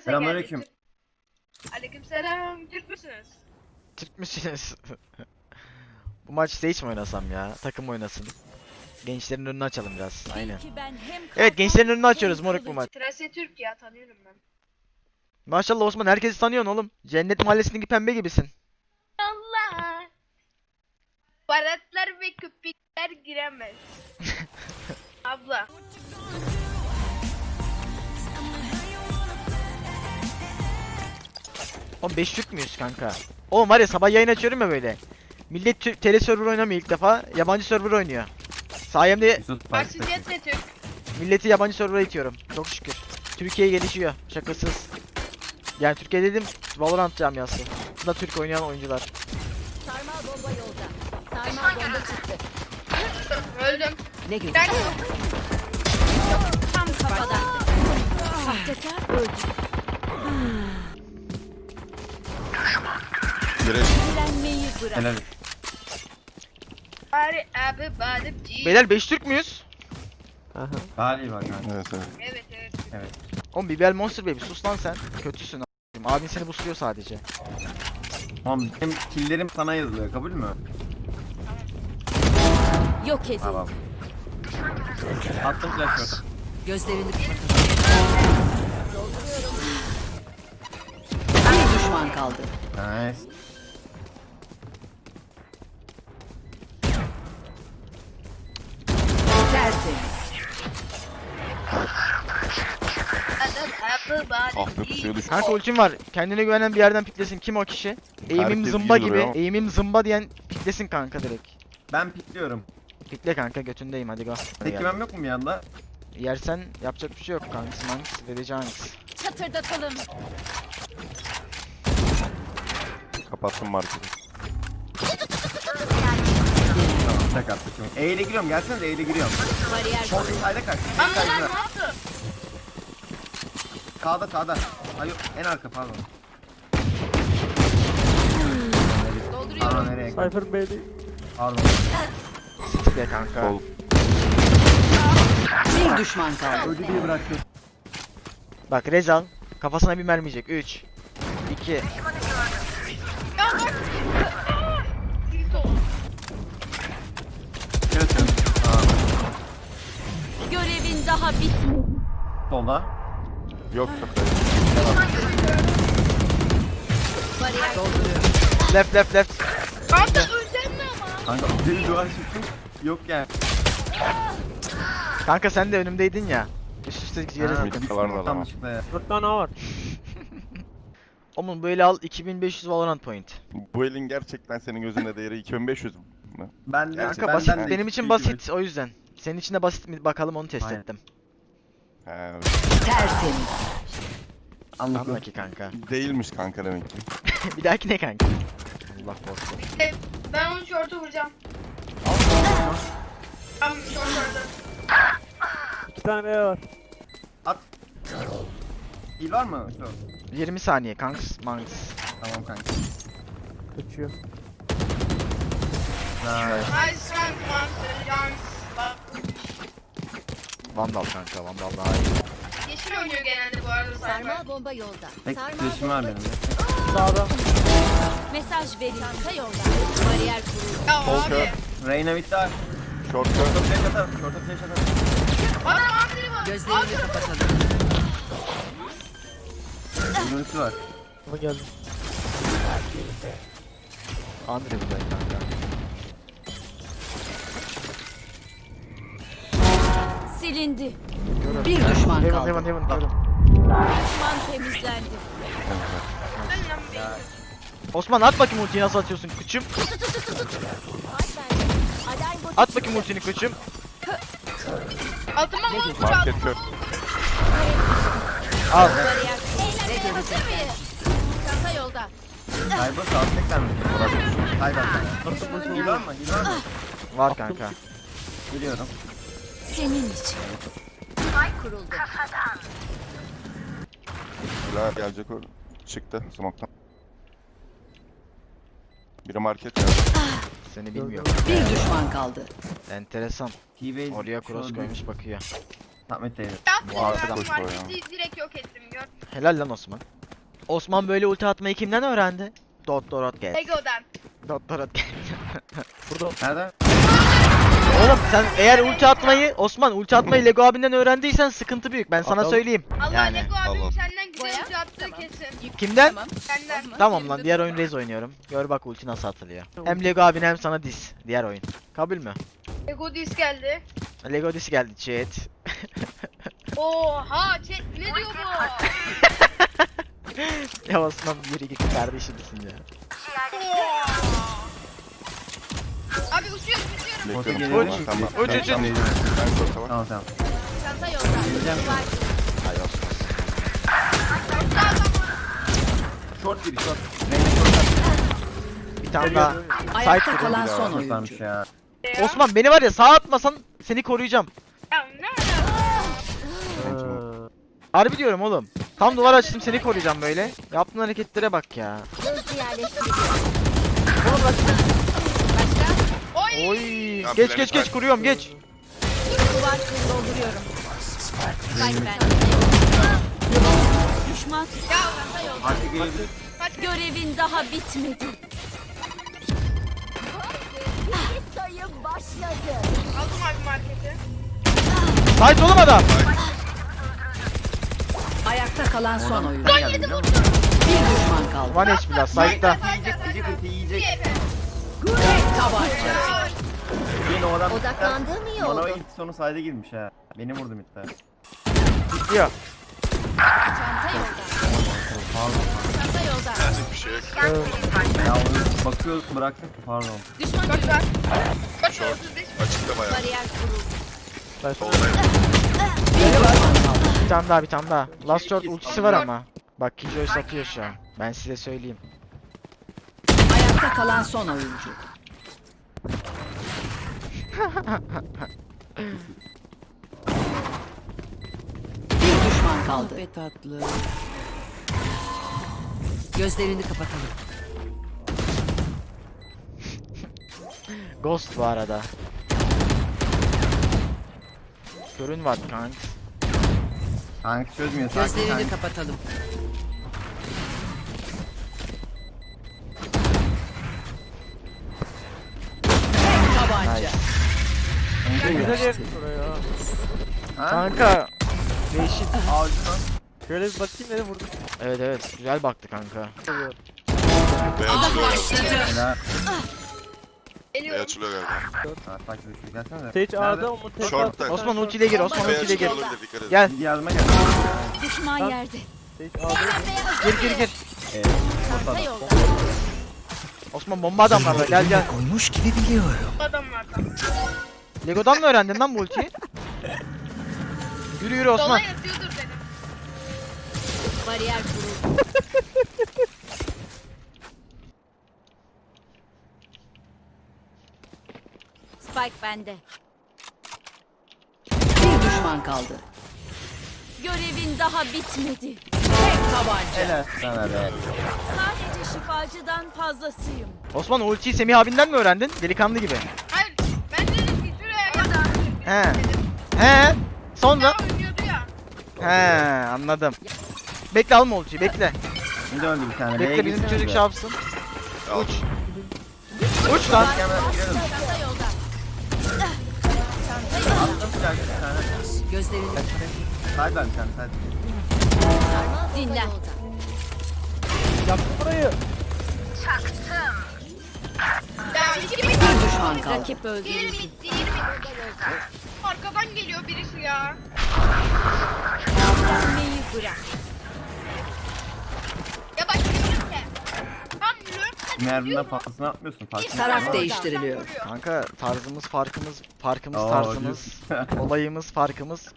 Selamünaleyküm. Aleykümselam. Türk müsünüz? Türk müsünüz? Bu maç stage mi oynasam ya? Takım oynasın. Gençlerin önünü açalım biraz. Aynen. Evet gençlerin önünü açıyoruz moruk bu maç. Trase Türk ya tanıyorum ben. Maşallah Osman herkesi tanıyorsun oğlum. Cennet mahallesindeki pembe gibisin. Allah. Baratlar ve köpekler giremez. Abla. Oğlum 5 Türk müyüz kanka? Oğlum var ya sabah yayın açıyorum ya böyle. Millet Türk tele server oynamıyor ilk defa. Yabancı server oynuyor. Sayemde bak. Maksudiyet de Türk. milleti yabancı server'a itiyorum. Çok şükür. Türkiye gelişiyor. Şakasız. Yani Türkiye dedim Valorant camiası. Bu da Türk oynayan oyuncular. Sarmal bomba yolda. Sarmal bomba çıktı. Öldüm. Ne güzel. Ben Tam kafadan. Sahtekar öldü. Bırak. Helal. bari abi badip G. Beyler 5 Türk müyüz? Galiba kanka. evet evet. Evet evet. Oğlum Bibel Monster Baby sus lan sen. Kötüsün a**ayım. Abin seni busluyor sadece. Tamam benim killerim sana yazılıyor kabul mü? Yok edin. Tamam. Attım flash shot. Gözlerini kapatalım. Bir düşman kaldı. Nice. Ah be pusuya düştü. Kanka ultim var. Kendine güvenen bir yerden piklesin. Kim o kişi? Eğimim Herkes zımba gibi. duruyor. Eğimim zımba diyen piklesin kanka direkt. Ben pikliyorum. Pikle kanka götündeyim hadi go. Tek yok mu bir yanda? Yersen yapacak bir şey yok kankası mankası vereceğim hangisi. Çatırdatalım. Kapattım marketi. Tamam tek attık. E ile giriyorum gelsene E ile giriyorum. Bariyer Sol sayda kaç. En Ama lan sayda. ne yaptı? Sağda sağda. Hayır en arka pardon. Aa nereye? Cypher B'de Pardon. Pikle kanka. Sol. Bir düşman kaldı. Öldü diye bıraktım. Bak Rezal kafasına bir mermi yiyecek. 3 2 Ya bak. Tilt oldu. Evet. Aa Görevin daha bitmedi. solda. Yok yok. Left left left. Kanka öldün mü ama? Kanka bir duvar çıktım. Yok yani. Kanka sen de önümdeydin ya. Üst üste yere Ha, zıpladım. Mid kalan çıktı ya. 4 tane A var. Oğlum böyle al 2500 Valorant point. Bu elin gerçekten senin gözünde değeri 2500 mü? Ben de Kanka benden basit de benim için iki basit o yüzden. Senin için de basit mi bakalım onu test Aynen. ettim. He, Tertemiz. Anladım. Anla ki kanka. değilmiş kanka demek ki. bir dahaki ne kanka? Allah korusun. Ben onu şortu vuracağım. Tamam şort orada. 2 tane B var. At. İl var mı? Şu. 20 saniye kanks manks. Tamam kanka. Kaçıyor. Nice. Nice kanka monster. Vandal kanka vandal daha iyi. Yeşil oynuyor genelde bu arada Cypher. Sarmal bomba yolda. Tek flash'im var benim. Sağda. Mesaj verin. Çanta yolda. Bariyer kuruldu. Ya abi. kör. Reyna bitti abi. Short Şorta short. flash atar. Şorta flash atar. Adam abi var. Gözlerini kapatalım. Görüntüsü var. Ama geldi. Andre bu da kanka. Silindi. Bir düşman Heaven kaldı. heaven heaven heaven. Düşman temizlendi. Osman at bakayım ultiyi nasıl atıyorsun küçüm. At bakayım ultini küçüm. Altıma çaldı. Market kör. Al. Bariyer. Eğlenmeye hazır mıyız? Çanta yolda. Cyber sağ tekrar mı? Cyber. İl var mı? İl var mı? Var kanka. Biliyorum. Senin için. Kuruldu. Bila gelecek o. Çıktı smoke'tan. Biri market ya. Seni bilmiyorum. Bir düşman kaldı. Enteresan. T-Base. Oraya cross koymuş bakıyor. Ahmet teyze. Yaptım Bu arada ben marketi direkt yok ettim gör. Helal lan Osman. Osman böyle ulti atmayı kimden öğrendi? Dot dorot gel. Lego'dan. Dot dorot gel. Nerede? Oğlum sen eğer ulti atmayı Osman ulti atmayı Lego abinden öğrendiysen sıkıntı büyük. Ben sana Atalım. söyleyeyim. Allah Yani. Lego abim Allah. senden Boya. güzel ulti attığı kesin. Kimden? Senden. Tamam lan diğer oyun Raze oynuyorum. Gör bak ulti nasıl atılıyor. Hem Lego abin hem sana dis. Diğer oyun. Kabul mü? Lego disk geldi. Lego dis geldi chat. Oha chat ne diyor bu? ya Osman yürü git kardeşimsin ya. Abi uçuyoruz uçuyoruz. Orta Bekliyorum. geliyor. Tamam, Tamam. Uç, uç, uç. Ben şorta var. Tamam tamam. Çanta yolda. Geleceğim. Hay Osman. Short giriş short. Reyna short Bir tane daha. Ayakta kalan son oyuncu. ya. Osman beni var ya sağ atmasan seni koruyacağım. Ya ne alaka? Harbi diyorum oğlum. Tam duvar açtım seni koruyacağım böyle. Yaptığın hareketlere bak ya. Gözcü yerleştiriliyor. Oy. Oy. Ya Geç geç geç kuruyorum geç. Duvar dolduruyorum. Spike bende. Düşman. Artık. Görevin daha bitmedi. Sayı başladı. aldım abi marketi. Sait oğlum adam. Ayakta kalan son. Ben musun? Bir düşman kaldı. One HP biraz Sait'ta. Yiyecek yiyecek yiyecek. Tek tabanca. Yine o adam Odaklandığım iyi Bana oldu. ilk sonu sayda girmiş ha. Beni vurdu midde. Diyor. Çanta yolda. Pardon. Çanta yolda. Bir şey yok. Ya onu bakıyordum bıraktım. Pardon. Düşman Çok görüldü. var. Kaç 35. Açıkta bayağı. Bariyer kuruldu. ben. Bir tane daha bir tane daha. Last short ultisi var ama. Bak Killjoy satıyor şu an. Ben size söyleyeyim. Ayakta kalan son oyuncu. Bir düşman kaldı. Be tatlı. Gözlerini kapatalım. Ghost bu arada. Görün var kanka. Kanka çözmüyor sakin Gözlerini kanka. kapatalım. Güzel yermiş oraya. Ha? Kanka. Değişik. Ağacından. Şöyle bir bakayım nereye vurdum. Evet evet güzel baktı kanka. B açılıyor galiba. Helal. B Geliyorum. açılıyor galiba. Ha takip et. Gelsene de. Sage Nerede? A'da Umut tek Short'ta. attı. Osman ultiyle gir Osman B ultiyle gir. açılıyor olabilir dikkat edin. Gel yardıma gel. Düşman Lan. yerde. Sage A'da. gir gir gir. Ee, Çanta yolda. Osman bomba adamlarda gel gel. Bu adamlardan. Lego'dan mı öğrendin lan bu ultiyi? Yürü yürü Dola Osman. dedim. Bariyer kuruldu. Spike bende. Bir düşman kaldı. Görevin daha bitmedi. Tek tabanca. helal sana be. Sadece şifacıdan fazlasıyım. Osman ultiyi Semih abinden mi öğrendin? Delikanlı gibi. Hayır. Ben dedim ki şuraya kadar. He. He. Sonra. He anladım. Bekle alma ultiyi bekle. Şimdi öldü bir tane. Bekle bizim çocuk şey yapsın. Uç. Uç lan. Hemen girelim. Çanta yolda. Attım sıcak bir tane. Gözlerini düşman kaldı. Rakip mi? Arkadan geliyor birisi ya. Dönmeyi bırak. Ya bak diyorum ki. Tam lurk. Merdinden fazlasını atmıyorsun. Farkında Taraf mısın? değiştiriliyor. Kanka tarzımız farkımız farkımız Aa, tarzımız olayımız farkımız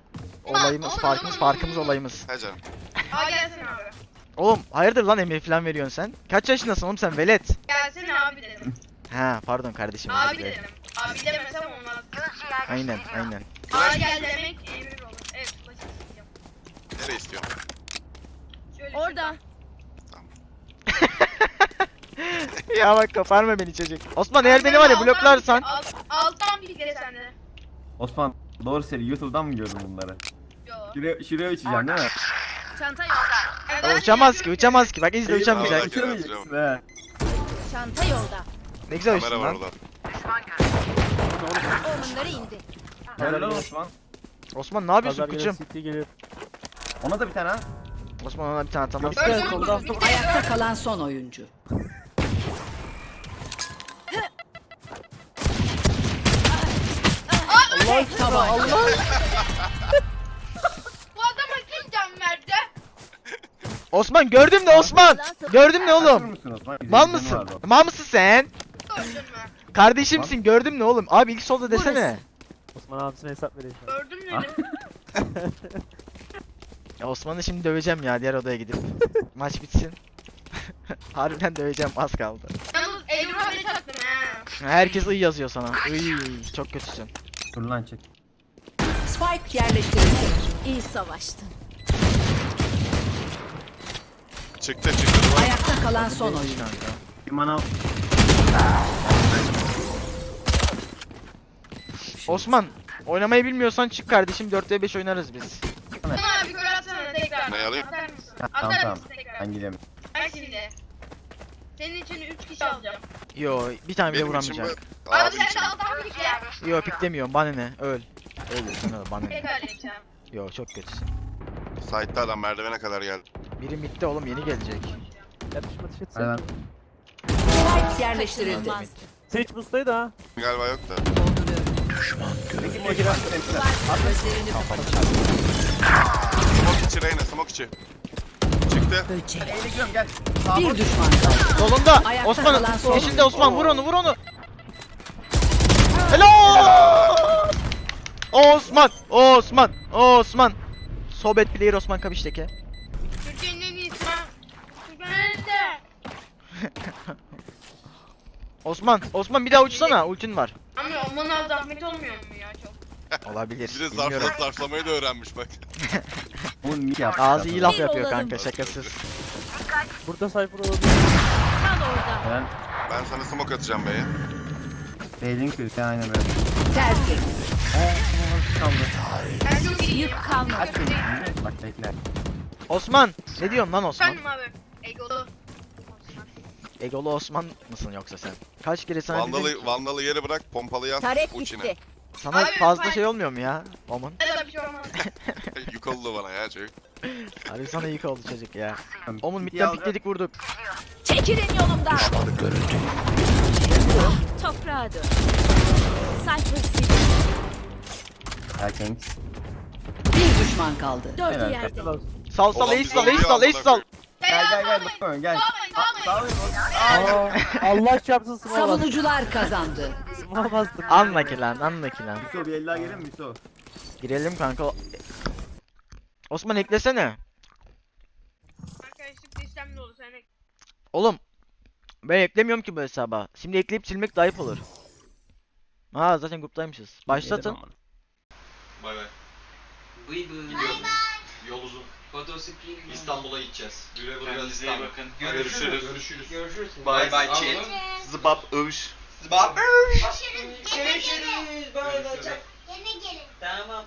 olayımız farkımız farkımız olayımız. He canım. Aa gelsene abi. Oğlum hayırdır lan emir falan veriyorsun sen? Kaç yaşındasın oğlum sen velet? Gelsene abi dedim. Ha pardon kardeşim. Abi dilerim. dedim. Abi demesem olmaz. Aynen aynen. Abi gel demek emir olur. Evet flash isteyeceğim. Nereye istiyorsun? Şöyle Orada. ya bak koparma beni çocuk. Osman eğer beni var ya bloklarsan Alt, alttan bir kere sende. Osman doğru söyle YouTube'dan mı gördün bunları? Şuraya, şuraya uçacağım değil mi? Çanta yolda. O uçamaz ki uçamaz ki. Bak izle uçamayacak. Uçamayacaksın he. Çanta yolda. Ne güzel Kamera uçtun var lan. orada. Onları indi. Helal lan Osman. Osman ne yapıyorsun Pazar günü kıçım? City. Ona da bir tane ha. Osman ona bir tane atamaz. Gel solda. Ayakta kalan son oyuncu. Tek tabanca. Bu adama kim can verdi? Osman gördüm de Osman. Gördüm de Kaçır oğlum. mısın Osman? Mal mısın? Mal mısın sen? Gördün mü? Kardeşimsin gördüm ne oğlum? Abi ilk solda desene. Osman abisine hesap vereyim. şu an. Gördün mü dedim. Ya Osman'ı şimdi döveceğim ya diğer odaya gidip. Maç bitsin. Harbiden döveceğim az kaldı. Yalnız. Herkes iyi yazıyor sana. Iy, çok kötüsün. Dur lan çek. Spike yerleştirildi. İyi savaştın. Çıktı çıktı. Ayakta kalan son oyuncu. Kanka. Bir. Osman oynamayı bilmiyorsan çık kardeşim 4v 5 oynarız biz. Tamam abi gol atsana tekrar. Ne alayım? Atar mısın? Tamam tamam. mısın tekrar? Ben gidiyorum. Ben şimdi. Senin için 3 kişi alacağım. Yo bir tane bile Benim vuramayacak. Abi Abi sen de al daha bir kişi. Yo piklemiyorum bana ne öl. Öl bana ne. Tek halledeceğim. Yo çok kötüsün. Site'da adam merdivene kadar geldi. Biri midde oğlum yeni gelecek. Yatışma dışarı Hadi lan. sen. Spike yerleştirildi. Sage boost'taydı ha. Galiba yok da. Misin? Gözlerini Smoke içi Reyna smoke içi. Çıktı. gel. Sağ Bir düşman kaldı. Solunda Ayakta Osman kalan son. Osman vur onu vur onu. Helal! Osman Osman Osman Sohbet player Osman Kabiş'teki. Türkiye'nin en iyisi ha. Nerede? Osman Osman bir daha uçsana ultin var. Aman az zahmet olmuyor mu ya çok? Olabilir. Bir de Bilmiyorum. zarfla zarflamayı da öğrenmiş bak. Bu niye yaptı? Ağzı iyi laf yapıyor kanka şakasız. Burada Cypher olabilir. Kal orada. Ben Ben sana smoke atacağım beye. Beylin kırık aynen böyle. Kaldı. Ben çok iyiyim. Yük kalmadı. Aç beni. Bak bekle. Osman ne diyorsun lan Osman? Efendim abi. Egolu. Egolu Osman mısın yoksa sen? Kaç kere sana dedim Vandalı, vandalı yere bırak pompalı at Tarek uçine. gitti. sana Abi, fazla ben- şey olmuyor mu ya? Omun. Ne da bir şey olmaz. Yük oldu bana ya çocuk. Hadi sana yık oldu çocuk ya. Omun midden alacağım. pikledik vurduk. Çekilin yolumdan. Toprağa dön. Cypher City. Erken. Bir düşman kaldı. Dördü Helal. yerde. Sal sal Oğlum ace biz sal ace sal ace amına sal. Gel gel gel. Bakma gel. Aa, Allah çarpsın bastı. Savunucular kazandı. Smoke bastım. Anla ki lan anla ki lan. Miso bir el daha gelir mi Miso? Girelim kanka. Osman eklesene. Arkadaşlık listem dolu sen ek- Oğlum. Ben eklemiyorum ki bu hesaba. Şimdi ekleyip silmek de ayıp olur. Ha zaten gruptaymışız. Başlatın. Bay bay. Bıy bıy. Yol uzun. İstanbul'a gideceğiz. Güle güle İstanbul. bakın. Görüşürüz. Görüşürüz. Görüşürüz. Bay bay chat. Zıbap övüş. Zıbap. Görüşürüz. Görüşürüz. Böyle olacak. Yine gelin. Tamam.